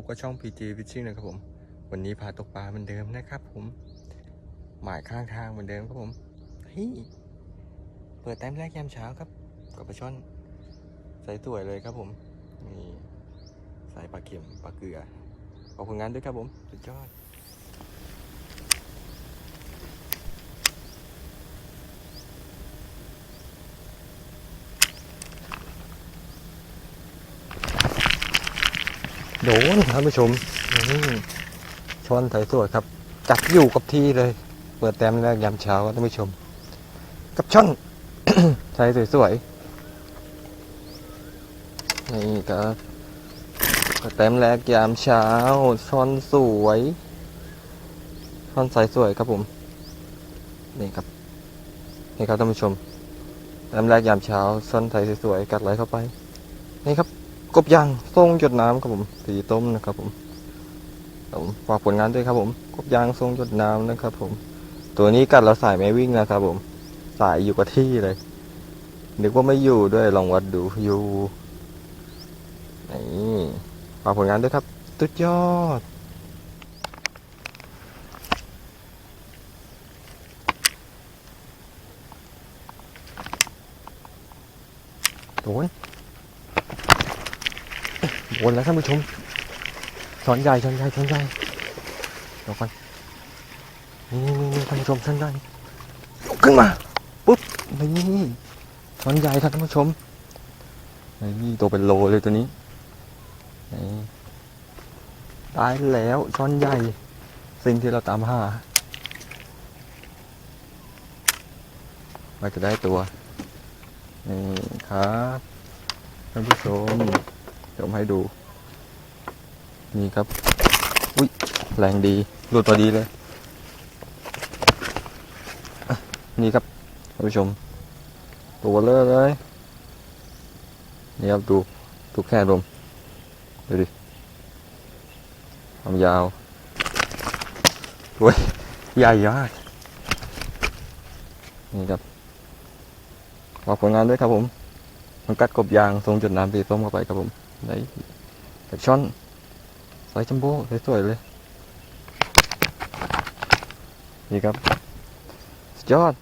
บกับช่อง PG Fishing นะครับผม วันนี้พาตกปลาเหมือนเดิมนะครับผม หมายข้างทางเหมือนเดิมครับผมเฮ้ยเปิดแต้มแรกยามเช้าครับกับปลาช่อนใส่สวยเลยครับผมนี่ใส่ปลาเข็มปลาเกลือขอบคุณงานด้วยครับผม สุดยอด โดนท่านผู้ชมช้อนใส่สวยครับ จับอยู่กับที่เลย เปิดแต้มแรกยามเช้าท่านผู้ชม กับช่อนใส่สวยๆนี่ครับเปิดแต้มแรกยามเช้าช้อนสวยช้อนใส่สวยครับผมนี่ครับนี่ครับท่านผู้ชมแต้มแรกยามเช้าช้อนใส่สวยๆกัดไหลเข้าไปนี่ครับ บยางทรงหยดน้ำครับผมสีต้มนะครับผมผมฝากผลงานด้วยครับผมกบยางทรงหยดน้ำนะครับ ผม ตัวนี้กัดเราสายไม่วิ่งนะครับผม สายอยู่กับที่เลย นึกว่าไม่อยู่ด้วยลองวัดดูอยู่นี่ฝากผลงานด้วยครับสุดยอดโดน วนแล้วท่านผู้ชมช้อนใหญ่ช้อนใหญ่ช้อนใหญ่เดี๋ยวก่อนนี่นี่นี่ท่านผู้ชมช้อนใหญ่ยกขึ้นมาปุ๊บนี่ช้อนใหญ่ครับท่านผู้ชมนี่ตัวเป็นโลเลยตัวนี้นี่ได้แล้วช้อนใหญ่ สิ่งที่เราตามหาว่าจะได้ตัวนี่ครับท่านผู้ชม ดี๋ยวผมให้ดู นี่ครับ อุ้ยแรงดีหลุดพอดีเลย นี่ครับท่านผู้ชม ตัวเลอะเลย นี่ครับดูดูแค่ลมดูดิความยาวโอ้ยใหญ่มากนี่ครับฝากผลงานด้วยครับผมมันกัดกบยางทรงจุดน้ำสีส้มเข้าไปครับผม ได้แบบช่อนสายจัมโบ้สวยๆเลยนี่ครับสุดยอด